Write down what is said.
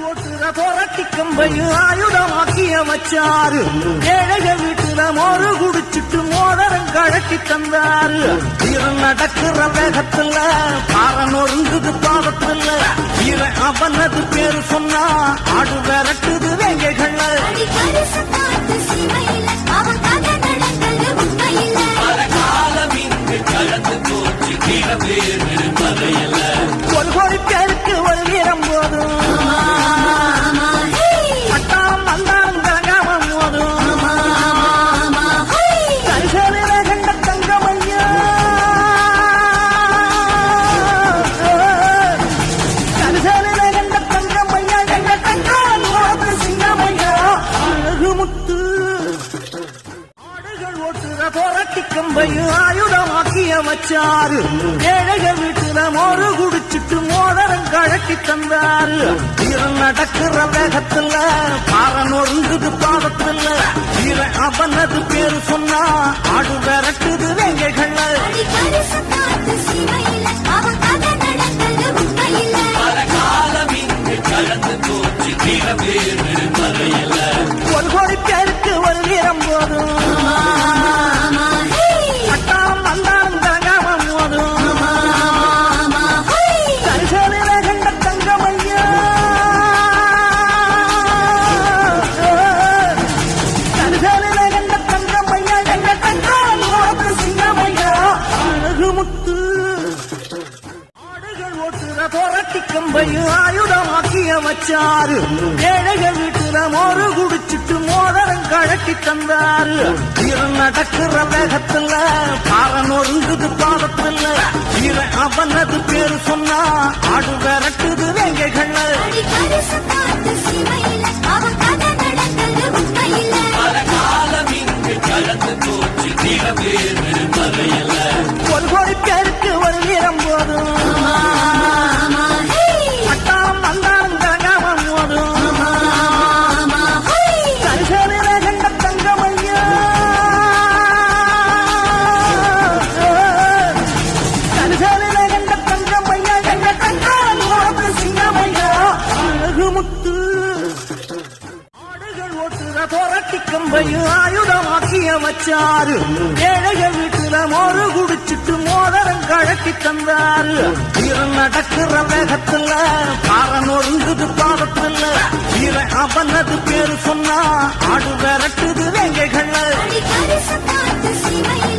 ஓட்டுற புரட்டி கம்பையும் ஆயுதமாக்கிய வச்சாரு ஏழக வீட்டுல மோரு குடிச்சிட்டு மோதரம் கழட்டி தந்தாரு இவன் நடக்கிற வேகத்துல பாரன் ஒருங்குது பாவத்துல இவன் அவனது பேரு சொன்னா ஆடு போராட்டி ஆயுதமாக்கிய வச்சாரு ஏழைகள் வீட்டுல மோறு குடிச்சிட்டு மோதரம் கழட்டி தந்தாரு. வீரன் நடக்கிற வேகத்துல பாரன் ஒருங்குது பாதத்துல வீரன் அவனது பேரு சொன்னா ஆடு விரட்டுது வேங்கைகள்ல. ஒரு கோடி பேர் ஆடுகள் ஓட்டுற கம்பையும் ஆயுதமாக்கிய வச்சாரு ஏழைகள் வீட்டுல மோறு குடிச்சிட்டு மோதரம் கழட்டி தந்தாரு. இரு நடக்கிற வேகத்துல பாரன் ஒருங்குது பாதத்துல. இவன் அவனது போராட்டி ஆயுதமாக்கிய வச்சாரு ஏழைய வீட்டுல மோரு குடிச்சிட்டு மோதரம் கழக்கி தந்தாரு. வீரன் நடக்கிற வேகத்துல பாரன் ஒருங்குது பாவத்துல வீரன் அவனது பேரு சொன்னா ஆடு விரட்டுது வேங்கைகள்ல.